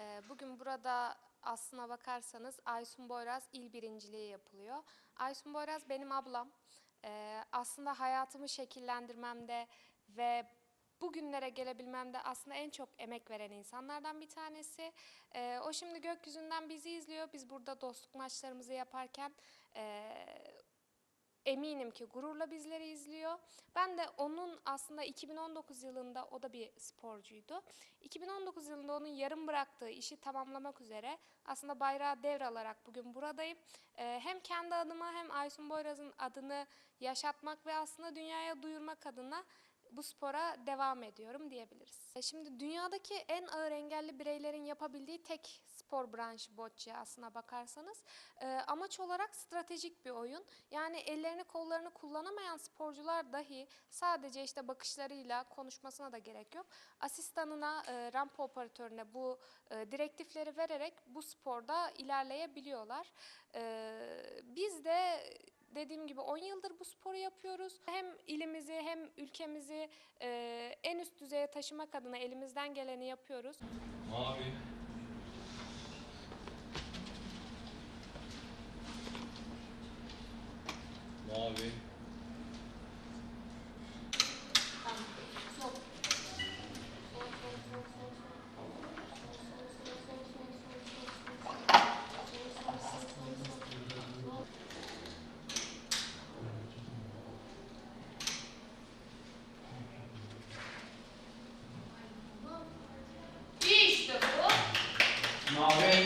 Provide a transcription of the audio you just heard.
Ee, Bugün burada aslına bakarsanız Aysun Boyraz il birinciliği yapılıyor. Aysun Boyraz benim ablam. Ee, Aslında hayatımı şekillendirmemde ve bugünlere gelebilmemde aslında en çok emek veren insanlardan bir tanesi. Ee, O şimdi gökyüzünden bizi izliyor. Biz burada dostluk maçlarımızı yaparken eminim ki gururla bizleri izliyor. Ben de onun aslında 2019 yılında o da bir sporcuydu. 2019 yılında onun yarım bıraktığı işi tamamlamak üzere aslında bayrağı devralarak bugün buradayım. Ee, hem kendi adıma hem Aysun Boyraz'ın adını yaşatmak ve aslında dünyaya duyurmak adına bu spora devam ediyorum diyebiliriz. E, Şimdi dünyadaki en ağır engelli bireylerin yapabildiği tek spor branşı bocce aslına bakarsanız. E, amaç olarak stratejik bir oyun. Yani ellerini kollarını kullanamayan sporcular dahi sadece işte bakışlarıyla konuşmasına da gerek yok. Asistanına, e, rampa operatörüne bu e, direktifleri vererek bu sporda ilerleyebiliyorlar. E, biz de dediğim gibi 10 yıldır bu sporu yapıyoruz. Hem ilimizi hem ülkemizi e, en üst düzeye taşımak adına elimizden geleni yapıyoruz. Mavi. abi. İşte bu. Mavi.